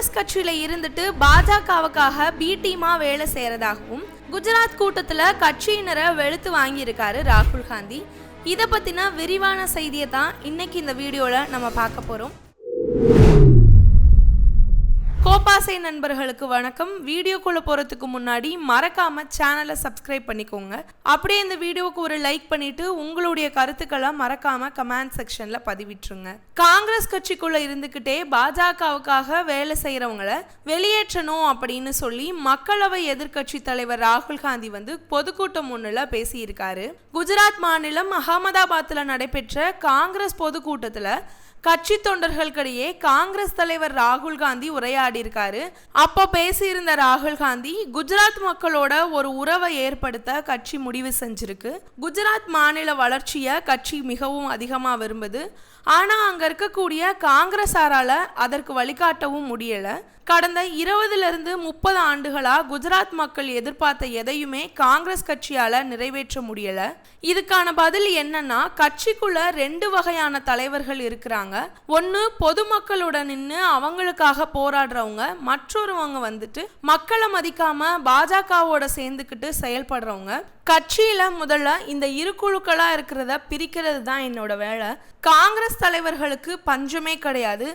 காங்கிரஸ் கட்சியில இருந்துட்டு பாஜகவுக்காக பி டீமா வேலை செய்யறதாகவும் குஜராத் கூட்டத்துல கட்சியினரை வெளுத்து வாங்கியிருக்காரு ராகுல் காந்தி. இதை பத்தின விரிவான செய்தியை தான் இன்னைக்கு இந்த வீடியோல நம்ம பார்க்க போறோம். கோபாசை நண்பர்களுக்கு வணக்கம். வீடியோக்குள்ள போறதுக்கு முன்னாடி மறக்காம சேனலை சப்ஸ்கிரைப் பண்ணிக்கோங்க. அப்படியே இந்த வீடியோவுக்கு ஒரு லைக் பண்ணிட்டு உங்களுடைய கருத்துக்களை மறக்காம கமெண்ட் செக்ஷன்ல பதிவிட்டுருங்க. காங்கிரஸ் கட்சிக்குள்ள இருந்துகிட்டே பாஜகவுக்காக வேலை செய்கிறவங்கள வெளியேற்றணும் அப்படின்னு சொல்லி மக்களவை எதிர்க்கட்சி தலைவர் ராகுல் காந்தி வந்து பொதுக்கூட்டம் ஒண்ணுல பேசியிருக்காரு. குஜராத் மாநிலம் அகமதாபாத்ல நடைபெற்ற காங்கிரஸ் பொதுக்கூட்டத்துல கட்சி தொண்டர்களுக்கிடையே காங்கிரஸ் தலைவர் ராகுல் காந்தி உரையாடியிருக்காரு. அப்போ பேசியிருந்த ராகுல் காந்தி குஜராத் மக்களோட ஒரு உறவை ஏற்படுத்த கட்சி முடிவு செஞ்சிருக்கு. குஜராத் மாநில வளர்ச்சியை கட்சி மிகவும் அதிகமாக விரும்புது. ஆனால் அங்கே இருக்கக்கூடிய காங்கிரஸாரால் அதற்கு வழிகாட்டவும் முடியலை. கடந்த இருபதுலேருந்து முப்பது ஆண்டுகளாக குஜராத் மக்கள் எதிர்பார்த்த எதையுமே காங்கிரஸ் கட்சியால் நிறைவேற்ற முடியலை. இதுக்கான பதில் என்னன்னா கட்சிக்குள்ள ரெண்டு வகையான தலைவர்கள் இருக்கிறாங்க. ஒன்று பொதுமக்களோட நின்று அவங்களுக்காக போராடுறவங்க மற்றொருவங்க வந்துட்டு மக்களை மதிக்காம பாஜகவோட சேர்ந்துக்கிட்டு செயல்படுறவங்க. கட்சியில் முதல்ல இந்த இரு குழுக்களாக இருக்கிறத பிரிக்கிறது தான் என்னோட வேலை. காங்கிரஸ் தலைவர்களுக்கு பஞ்சமே கிடையாது.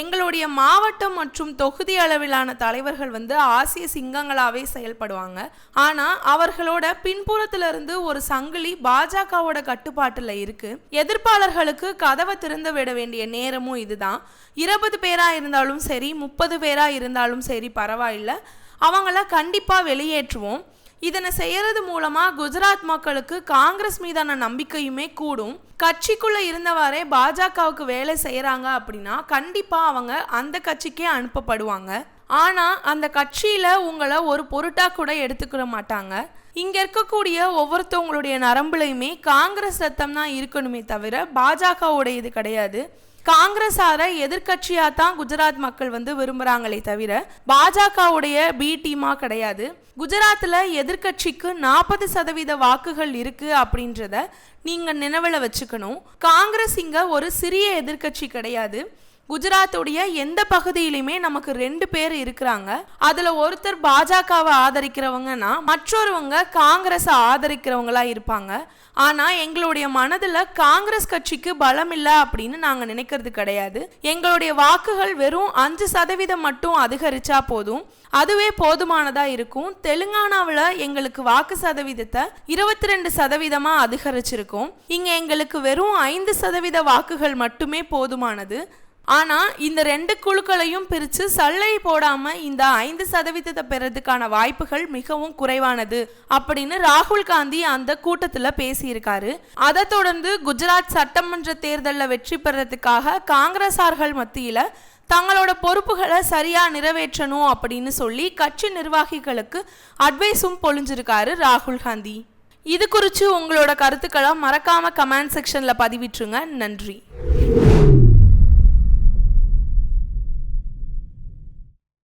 எங்களுடைய மாவட்டம் மற்றும் தொகுதி அளவிலான தலைவர்கள் வந்து ஆசிய சிங்கங்களாகவே செயல்படுவாங்க. ஆனால் அவர்களோட பின்புறத்திலிருந்து ஒரு சங்கிலி பாஜகவோட கட்டுப்பாட்டில் இருக்கு. எதிர்ப்பாளர்களுக்கு கதவை திறந்து விட வேண்டிய நேரமும் இதுதான். இருபது பேராக இருந்தாலும் சரி முப்பது பேராக இருந்தாலும் சரி பரவாயில்ல. அவங்கள கண்டிப்பாக வெளியேற்றுவோம். இதனை செய்யறது மூலமா குஜராத் மக்களுக்கு காங்கிரஸ் மீதான நம்பிக்கையுமே கூடும். கட்சிக்குள்ள இருந்தவாறே பாஜகவுக்கு வேலை செய்யறாங்க அப்படின்னா கண்டிப்பா அவங்க அந்த கட்சிக்கே அனுப்பப்படுவாங்க. ஆனா அந்த கட்சியில உங்களை ஒரு பொருட்டா கூட எடுத்துக்கிற மாட்டாங்க. இங்க இருக்கக்கூடிய ஒவ்வொருத்தவங்களுடைய நரம்புலையுமே காங்கிரஸ் ரத்தம் தான் இருக்கணுமே தவிர பாஜகவோட இது கிடையாது. காங்கிரஸார எதிர்கட்சியா தான் குஜராத் மக்கள் வந்து விரும்புறாங்களே தவிர பாஜகவுடைய பி டீமா கிடையாது. குஜராத்தில் எதிர்கட்சிக்கு நாற்பது சதவீத வாக்குகள் இருக்கு அப்படின்றத நீங்க நினைவில் வச்சுக்கணும். காங்கிரஸ் இங்க ஒரு சிறிய எதிர்கட்சி கிடையாது. குஜராத்துடைய எந்த பகுதியிலுமே நமக்கு ரெண்டு பேர் இருக்கிறாங்க. அதுல ஒருத்தர் பாஜகவை ஆதரிக்கிறவங்கன்னா மற்றொருவங்க காங்கிரஸை ஆதரிக்கிறவங்களா இருப்பாங்க. ஆனா எங்களுடைய மனதுல காங்கிரஸ் கட்சிக்கு பலம் இல்லை அப்படின்னு நாங்க நினைக்கிறது கிடையாது. எங்களுடைய வாக்குகள் வெறும் அஞ்சு சதவீதம் மட்டும் அதிகரிச்சா போதும். அதுவே போதுமானதா இருக்கும். தெலுங்கானாவில் எங்களுக்கு வாக்கு சதவீதத்தை இருபத்தி ரெண்டு சதவீதமா அதிகரிச்சிருக்கோம். இங்க எங்களுக்கு வெறும் ஐந்து சதவீத வாக்குகள் மட்டுமே போதுமானது. ஆனால் இந்த ரெண்டு குழுக்களையும் பிரித்து சல்லை போடாமல் இந்த ஐந்து சதவீதத்தை பெறதுக்கான வாய்ப்புகள் மிகவும் குறைவானது அப்படின்னு ராகுல் காந்தி அந்த கூட்டத்தில் பேசியிருக்காரு. அதை தொடர்ந்து குஜராத் சட்டமன்ற தேர்தலில் வெற்றி பெறதுக்காக காங்கிரசார்கள் மத்தியில் தங்களோட பொறுப்புகளை சரியாக நிறைவேற்றணும் அப்படின்னு சொல்லி கட்சி நிர்வாகிகளுக்கு அட்வைஸும் பொழிஞ்சிருக்காரு ராகுல் காந்தி. இது குறித்து உங்களோட கருத்துக்களை மறக்காமல் கமெண்ட் செக்ஷனில் பதிவிட்டுருங்க. நன்றி.